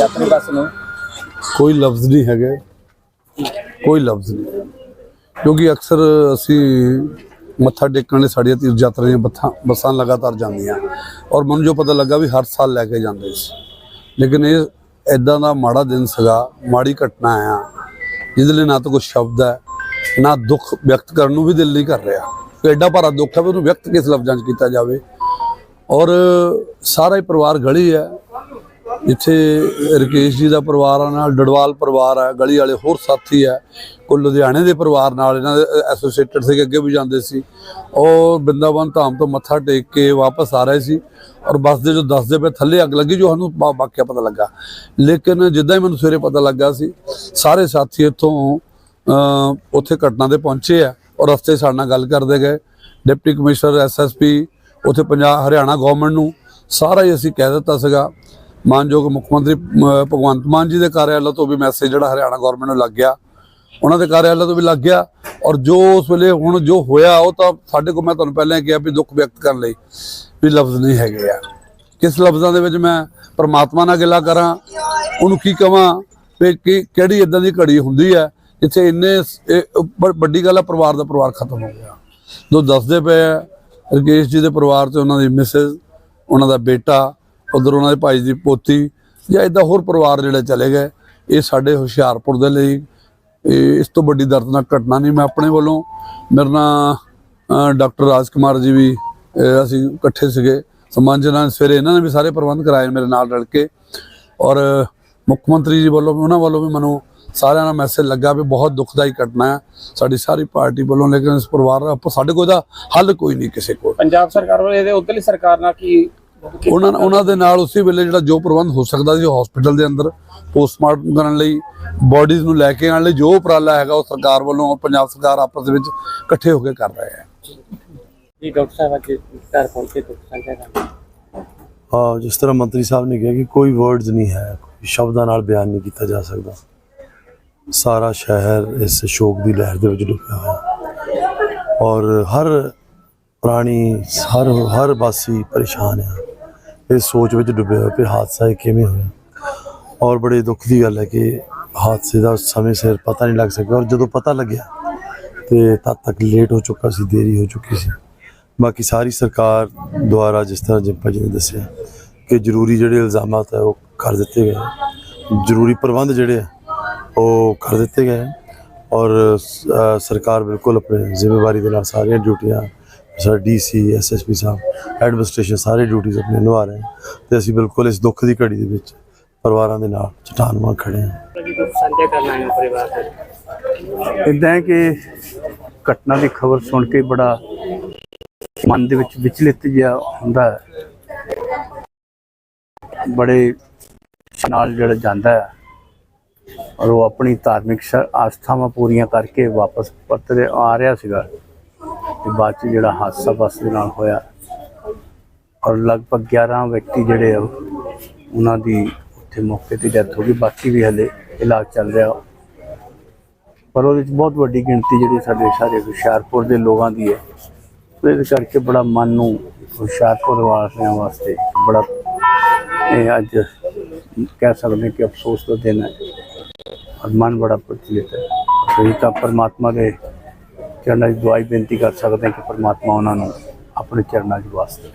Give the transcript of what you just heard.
ਯਾਤਰੀ ਬੱਸ ਨੂੰ ਕੋਈ ਲਫ਼ਜ਼ ਨਹੀਂ ਹੈਗੇ। ਕੋਈ ਲਫ਼ਜ਼ ਨਹੀਂ। ਕਿਉਂਕਿ ਅਕਸਰ ਅਸੀਂ ਮੱਥਾ ਟੇਕਣ ਲਈ ਸਾਡੀਆਂ ਤੀਰਥ ਯਾਤਰਾ ਬੱਥਾਂ ਬੱਸਾਂ ਲਗਾਤਾਰ ਜਾਂਦੀਆਂ। ਔਰ ਮੈਨੂੰ ਜੋ ਪਤਾ ਲੱਗਾ ਵੀ ਹਰ ਸਾਲ ਲੈ ਕੇ ਜਾਂਦੇ ਸੀ। ਲੇਕਿਨ ਇਹ ਇਦਾਂ ਦਾ ਮਾੜਾ ਦਿਨ ਸੀਗਾ, ਮਾੜੀ ਘਟਨਾ ਆ, ਜਿਹਦੇ ਲਈ ਨਾ ਤਾਂ ਕੋਈ ਸ਼ਬਦ ਹੈ, ਨਾ ਦੁੱਖ ਵਿਅਕਤ ਕਰਨ ਨੂੰ ਵੀ ਦਿਲ ਨਹੀਂ ਕਰ ਰਿਹਾ। ਕਿ ਐਡਾ ਭਾਰਾ ਦੁੱਖ ਹੈ ਵੀ ਉਹਨੂੰ ਵਿਅਕਤ ਕਿਸ ਲਫ਼ਜ਼ਾਂ 'ਚ ਕੀਤਾ ਜਾਵੇ। ਔਰ ਸਾਰਾ ਹੀ ਪਰਿਵਾਰ ਗਲੀ ਹੈ। ਜਿੱਥੇ ਰਕੇਸ਼ ਜੀ ਦਾ ਪਰਿਵਾਰ ਆ ਨਾਲ ਡੜਵਾਲ ਪਰਿਵਾਰ ਆ, ਗਲੀ ਵਾਲੇ ਹੋਰ ਸਾਥੀ ਆ। ਕੋਈ ਲੁਧਿਆਣੇ ਦੇ ਪਰਿਵਾਰ ਨਾਲ ਇਹਨਾਂ ਦੇ ਐਸੋਸੀਏਟਡ ਸੀ ਅੱਗੇ ਵੀ ਜਾਂਦੇ ਸੀ। ਔਰ ਬਿੰਦਾਵਨ ਧਾਮ ਤੋਂ ਮੱਥਾ ਟੇਕ ਕੇ ਵਾਪਸ ਆ ਰਹੇ ਸੀ ਔਰ ਬੱਸ ਦੇ ਜੋ ਦੱਸਦੇ ਪਏ, ਥੱਲੇ ਅੱਗ ਲੱਗੀ ਜੋ ਸਾਨੂੰ ਬਾ- ਵਾਕਿਆ ਪਤਾ ਲੱਗਾ। ਲੇਕਿਨ ਜਿੱਦਾਂ ਹੀ ਮੈਨੂੰ ਸਵੇਰੇ ਪਤਾ ਲੱਗਾ ਸੀ, ਸਾਰੇ ਸਾਥੀ ਇੱਥੋਂ ਉੱਥੇ ਘਟਨਾ ਦੇ ਪਹੁੰਚੇ ਆ ਔਰ ਰਸਤੇ ਸਾਡੇ ਨਾਲ ਗੱਲ ਕਰਦੇ ਗਏ। ਡਿਪਟੀ ਕਮਿਸ਼ਨਰ ਐਸਐਸਪੀ ਉੱਥੇ ਪੰਜਾਬ ਹਰਿਆਣਾ ਗਵਰਨਮੈਂਟ ਨੂੰ ਸਾਰਾ ਹੀ ਅਸੀਂ ਕਹਿ ਦਿੱਤਾ ਸੀਗਾ। ਮਾਨਯੋਗ ਮੁੱਖ ਮੰਤਰੀ ਭਗਵੰਤ ਮਾਨ ਜੀ ਦੇ ਕਾਰਿਆਲਾ ਤੋਂ ਵੀ ਮੈਸੇਜ ਜਿਹੜਾ ਹਰਿਆਣਾ ਗਵਰਨਮੈਂਟ ਨੂੰ ਲੱਗ ਗਿਆ। ਉਹਨਾਂ ਦੇ ਕਾਰਿਆਲਾ ਤੋਂ ਵੀ ਲੱਗ ਗਿਆ ਔਰ ਜੋ ਉਸ ਵੇਲੇ ਹੁਣ ਜੋ ਹੋਇਆ ਉਹ ਤਾਂ ਸਾਡੇ ਕੋਲ ਮੈਂ ਤੁਹਾਨੂੰ ਪਹਿਲਾਂ ਕਿਹਾ ਵੀ ਦੁੱਖ ਵਿਅਕਤ ਕਰਨ ਲਈ ਵੀ ਲਫ਼ਜ਼ ਨਹੀਂ ਹੈਗੇ ਆ। ਕਿਸ ਲਫ਼ਜ਼ਾਂ ਦੇ ਵਿੱਚ ਮੈਂ ਪਰਮਾਤਮਾ ਨਾਲ ਗਿਲਾ ਕਰਾਂ, ਉਹਨੂੰ ਕੀ ਕਵਾਂ ਵੀ ਕਿਹੜੀ ਇਦਾਂ ਦੀ ਘੜੀ ਹੁੰਦੀ ਹੈ ਜਿੱਥੇ ਇੰਨੇ ਵੱਡੀ ਗੱਲ ਹੈ ਪਰਿਵਾਰ ਦਾ ਪਰਿਵਾਰ ਖਤਮ ਹੋ ਗਿਆ। ਜੋ ਦੱਸਦੇ ਪਏ ਆ, ਰਕੇਸ਼ ਜੀ ਦੇ ਪਰਿਵਾਰ ਤੇ ਉਹਨਾਂ ਦੀ ਮਿਸਿਸ ਉਹਨਾਂ ਦਾ ਬੇਟਾ ਉਧਰ ਉਹਨਾਂ ਦੇ ਭਾਈ ਦੀ ਪੋਤੀ ਜਾਂ ਇਦਾਂ ਹੋਰ ਪਰਿਵਾਰ ਜਿਹੜੇ ਚਲੇ ਗਏ, ਇਹ ਸਾਡੇ ਹੁਸ਼ਿਆਰਪੁਰ ਦੇ ਲਈ ਇਸ ਤੋਂ ਵੱਡੀ ਦਰਦਨਾਕ ਘਟਨਾ ਨਹੀਂ, ਮੈਂ ਆਪਣੇ ਵੱਲੋਂ, ਮੇਰੇ ਨਾਲ ਡਾਕਟਰ ਰਾਜ ਕੁਮਾਰ ਜੀ ਵੀ ਅਸੀਂ ਇਕੱਠੇ ਸੀਗੇ ਸਮਾਜ ਸਵੇਰੇ ਇਹਨਾਂ ਨੇ ਵੀ ਸਾਰੇ ਪ੍ਰਬੰਧ ਕਰਾਏ ਮੇਰੇ ਨਾਲ ਰਲ ਕੇ, ਔਰ ਮੁੱਖ ਮੰਤਰੀ ਜੀ ਵੱਲੋਂ ਵੀ, ਉਹਨਾਂ ਵੱਲੋਂ ਵੀ ਮੈਨੂੰ ਸਾਰਿਆਂ ਦਾ ਮੈਸੇਜ ਲੱਗਾ ਵੀ ਬਹੁਤ ਦੁਖਦਾਈ ਘਟਨਾ ਹੈ, ਸਾਡੀ ਸਾਰੀ ਪਾਰਟੀ ਵੱਲੋਂ, ਲੇਕਿਨ ਇਸ ਪਰਿਵਾਰ ਦਾ, ਸਾਡੇ ਕੋਲ ਦਾ ਹੱਲ ਕੋਈ ਨਹੀਂ ਕਿਸੇ ਕੋਲ। ਪੰਜਾਬ ਸਰਕਾਰ ਵੱਲੋਂ ਇਹਦੇ ਉਧਰਲੀ ਸਰਕਾਰ ਨਾਲ ਕੀ ਉਹਨਾਂ ਉਹਨਾਂ ਦੇ ਨਾਲ ਉਸੇ ਵੇਲੇ ਜਿਹੜਾ ਜੋ ਪ੍ਰਬੰਧ ਹੋ ਸਕਦਾ ਸੀ ਹਸਪੀਟਲ ਦੇ ਅੰਦਰ ਪੋਸਟਮਾਰਟਮ ਕਰਨ ਲਈ ਬਾਡੀਜ਼ ਨੂੰ ਲੈ ਕੇ ਆਉਣ ਲਈ ਜੋ ਉਪਰਾਲਾ ਹੈਗਾ ਉਹ ਸਰਕਾਰ ਵੱਲੋਂ ਪੰਜਾਬ ਸਰਕਾਰ ਆਪਸ ਦੇ ਵਿੱਚ ਇਕੱਠੇ ਹੋ ਕੇ ਕਰ ਰਹੇ ਹੈ। ਜੀ ਡਾਕਟਰ ਸਾਹਿਬ ਅੱਜ ਘਰ ਪਹੁੰਚੇ ਹਾਂ? ਜਿਸ ਤਰ੍ਹਾਂ ਮੰਤਰੀ ਸਾਹਿਬ ਨੇ ਕਿਹਾ ਕਿ ਕੋਈ ਵਰਡਸ ਨਹੀਂ ਹੈ ਕੋਈ ਸ਼ਬਦਾਂ ਨਾਲ ਬਿਆਨ ਨਹੀਂ ਕੀਤਾ ਜਾ ਸਕਦਾ। ਸਾਰਾ ਸ਼ਹਿਰ ਇਸ ਸ਼ੋਕ ਦੀ ਲਹਿਰ ਦੇ ਵਿੱਚ ਡੁੱਬਿਆ ਹੋਇਆ। ਔਰ ਹਰ ਪ੍ਰਾਣੀ ਹਰ ਹਰ ਵਾਸੀ ਪਰੇਸ਼ਾਨ ਹੈ। ਇਸ ਸੋਚ ਵਿੱਚ ਡੁੱਬਿਆ ਹੋਇਆ ਕਿ ਹਾਦਸਾ ਇਹ ਕਿਵੇਂ ਹੋਇਆ। ਔਰ ਬੜੇ ਦੁੱਖ ਦੀ ਗੱਲ ਹੈ ਕਿ ਹਾਦਸੇ ਦਾ ਸਮੇਂ ਸਿਰ ਪਤਾ ਨਹੀਂ ਲੱਗ ਸਕਿਆ ਔਰ ਜਦੋਂ ਪਤਾ ਲੱਗਿਆ ਤੇ ਤਦ ਤੱਕ ਲੇਟ ਹੋ ਚੁੱਕਾ ਸੀ, ਦੇਰੀ ਹੋ ਚੁੱਕੀ ਸੀ। ਬਾਕੀ ਸਾਰੀ ਸਰਕਾਰ ਦੁਆਰਾ ਜਿਸ ਤਰ੍ਹਾਂ ਜਿੰਪਾ ਜੀ ਨੇ ਦੱਸਿਆ ਕਿ ਜ਼ਰੂਰੀ ਜਿਹੜੇ ਇਲਜ਼ਾਮਾਤ ਹੈ ਉਹ ਕਰ ਦਿੱਤੇ ਗਏ ਜ਼ਰੂਰੀ ਪ੍ਰਬੰਧ ਜਿਹੜੇ ਉਹ ਕਰ ਦਿੱਤੇ ਗਏ ਔਰ ਸਰਕਾਰ ਬਿਲਕੁਲ ਆਪਣੇ ਜ਼ਿੰਮੇਵਾਰੀ ਦੇ ਨਾਲ ਸਾਰੀਆਂ ਡਿਊਟੀਆਂ ਸਰ ਡੀਸੀ ਐਸਐਸਪੀ ਸਾਹਿਬ ਐਡਮਿਨਿਸਟ੍ਰੇਸ਼ਨ ਸਾਰੇ ਡਿਊਟੀਆਂ ਆਪਣੇ ਨਿਭਾ ਰਹੇ ਹਨ ਤੇ ਅਸੀਂ ਬਿਲਕੁਲ ਇਸ ਦੁੱਖ ਦੀ ਘੜੀ ਦੇ ਵਿੱਚ ਪਰਿਵਾਰਾਂ ਦੇ ਨਾਲ ਚਟਾਨ ਵਾਂਗ ਖੜੇ ਹਾਂ। ਜੀ ਦੁੱਖ ਸਾਂਝਾ ਕਰਨਾ ਹੈ ਪਰਿਵਾਰ ਦੇ ਇਦਾਂ ਕਿ ਘਟਨਾ ਦੀ ਖਬਰ ਸੁਣ ਕੇ ਬੜਾ ਮਨ ਦੇ ਵਿੱਚ ਵਿਚਲਿਤ ਜਿਹਾ ਹੁੰਦਾ ਹੈ। ਬੜੇ ਨਾਲ ਜਿਹੜਾ ਜਾਂਦਾ ਹੈ ਔਰ ਉਹ ਆਪਣੀ ਧਾਰਮਿਕ ਆਸਥਾਵਾਂ ਪੂਰੀਆਂ ਕਰਕੇ ਵਾਪਸ ਪਰਤ ਰਿਹਾ- ਆ ਰਿਹਾ ਸੀਗਾ। ਤੇ ਬਾਅਦ ਚ ਜਿਹੜਾ ਹਾਦਸਾ ਬੱਸ ਦੇ ਨਾਲ ਹੋਇਆ ਔਰ ਲਗਭਗ 11 ਵਿਅਕਤੀ ਜਿਹੜੇ ਆ, ਉਹਨਾਂ ਦੀ ਉੱਥੇ ਮੌਕੇ ਤੇ ਡੈਥ ਹੋ ਗਈ। ਬਾਕੀ ਵੀ ਹਲੇ ਇਲਾਜ ਚੱਲ ਰਿਹਾ। ਪਰ ਉਹਦੇ ਵਿੱਚ ਬਹੁਤ ਵੱਡੀ ਗਿਣਤੀ ਜਿਹੜੀ ਸਾਡੇ ਸਾਰੇ ਹੁਸ਼ਿਆਰਪੁਰ ਦੇ ਲੋਕਾਂ ਦੀ ਹੈ ਇਸ ਕਰਕੇ ਬੜਾ ਮਨ ਨੂੰ ਹੁਸ਼ਿਆਰਪੁਰ ਵਾਸੀਆਂ ਵਾਸਤੇ ਬੜਾ ਇਹ ਅੱਜ ਕਹਿ ਸਕਦੇ ਹਾਂ ਕਿ ਅਫਸੋਸ ਦਾ ਦਿਨ ਹੈ। ਔਰ ਮਨ ਬੜਾ ਪ੍ਰਚਲਿਤ ਹੈ। ਅਸੀਂ ਤਾਂ ਪਰਮਾਤਮਾ ਦੇ ਚਰਨਾਂ 'ਚ ਦੁਆਈ ਬੇਨਤੀ ਕਰ ਸਕਦੇ ਹਾਂ ਕਿ ਪਰਮਾਤਮਾ ਉਹਨਾਂ ਨੂੰ ਆਪਣੇ ਚਰਨਾਂ 'ਚ ਵਾਸਤੇ